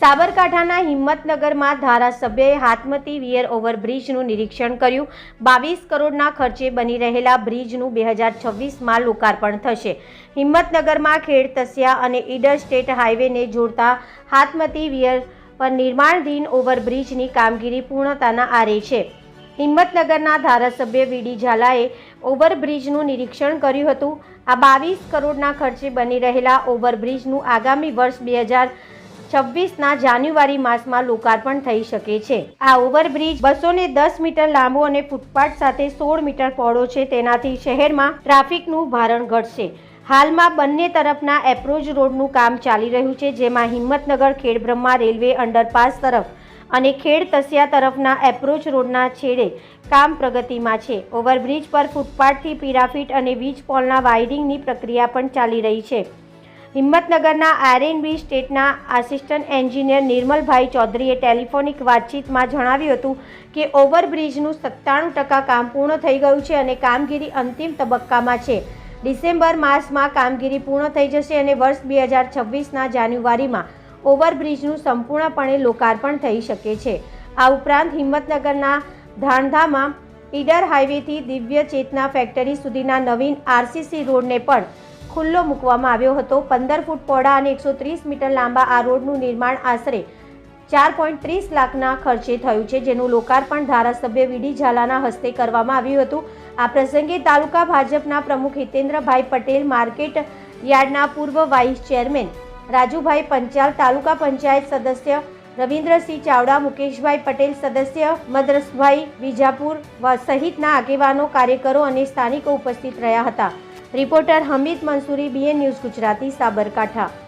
સાબરકાંઠાના હિંમતનગરમાં ધારાસભ્યએ હાથમતી વિયર ઓવરબ્રિજનું નિરીક્ષણ કર્યું. બાવીસ કરોડના ખર્ચે બની રહેલા બ્રિજનું બે હજાર છવ્વીસમાં લોકાર્પણ થશે. હિંમતનગરમાં ખેડ તસિયા અને ઈડર સ્ટેટ હાઈવેને જોડતા હાથમતી વિયર પર નિર્માણધીન ઓવરબ્રિજની કામગીરી પૂર્ણતાના આરે છે. હિંમતનગરના ધારાસભ્ય વીડી ઝાલાએ ઓવરબ્રિજનું નિરીક્ષણ કર્યું હતું. આ બાવીસ કરોડના ખર્ચે બની રહેલા ઓવરબ્રિજનું આગામી વર્ષ બે હજાર છવ્વીસના જાન્યુઆરી માસમાં લોકાર્પણ થઈ શકે છે. આ ઓવરબ્રિજ બસો દસ મીટર લાંબો અને ફૂટપાથ સાથે સોળ મીટર પહોળો છે. તેનાથી શહેરમાં ટ્રાફિકનું ભારણ ઘટશે. હાલમાં બંને તરફના એપ્રોચ રોડનું કામ ચાલી રહ્યું છે, જેમાં હિંમતનગર ખેડબ્રહ્મા રેલવે અંડરપાસ તરફ અને ખેડ તસિયા તરફના એપ્રોચ રોડના છેડે કામ પ્રગતિમાં છે. ઓવરબ્રિજ પર ફૂટપાથથી પિરાફિટ અને વીજ પોલના વાયરિંગની પ્રક્રિયા પણ ચાલી રહી છે. હિંમતનગરના આરએનબી સ્ટેટના આસિસ્ટન્ટ એન્જિનિયર નિર્મલભાઈ ચૌધરીએ ટેલિફોનિક વાતચીતમાં જણાવ્યું હતું કે ઓવરબ્રિજનું સત્તાણું ટકા કામ પૂર્ણ થઈ ગયું છે અને કામગીરી અંતિમ તબક્કામાં છે. ડિસેમ્બર માસમાં કામગીરી પૂર્ણ થઈ જશે અને વર્ષ બે હજાર છવ્વીસના જાન્યુઆરીમાં ઓવરબ્રિજનું સંપૂર્ણપણે લોકાર્પણ થઈ શકે છે. આ ઉપરાંત હિંમતનગરના ધાણધામાં ઈડર હાઈવેથી દિવ્ય ચેતના ફેક્ટરી સુધીના નવીન આરસીસી રોડને પણ ખુલ્લો મૂકવામાં આવ્યો હતો. પંદર ફૂટ પહોળા અને એકસો ત્રીસ મીટર લાંબા આ રોડનું નિર્માણ આશરે ચાર પોઈન્ટ ત્રીસ લાખના ખર્ચે થયું છે, જેનું લોકાર્પણ ધારાસભ્ય વીડી ઝાલાના હસ્તે કરવામાં આવ્યું હતું. આ પ્રસંગે તાલુકા ભાજપના પ્રમુખ હિતેન્દ્રભાઈ પટેલ, માર્કેટ યાર્ડના પૂર્વ વાઇસ ચેરમેન રાજુભાઈ પંચાલ, તાલુકા પંચાયત સદસ્ય રવિન્દ્રસિંહ ચાવડા, મુકેશભાઈ પટેલ સદસ્ય મદ્રસભાઈ વિજાપુર સહિતના આગેવાનો, કાર્યકરો અને સ્થાનિકો ઉપસ્થિત રહ્યા હતા. Reporter Hamid Mansuri BN news Gujarati Sabarkantha.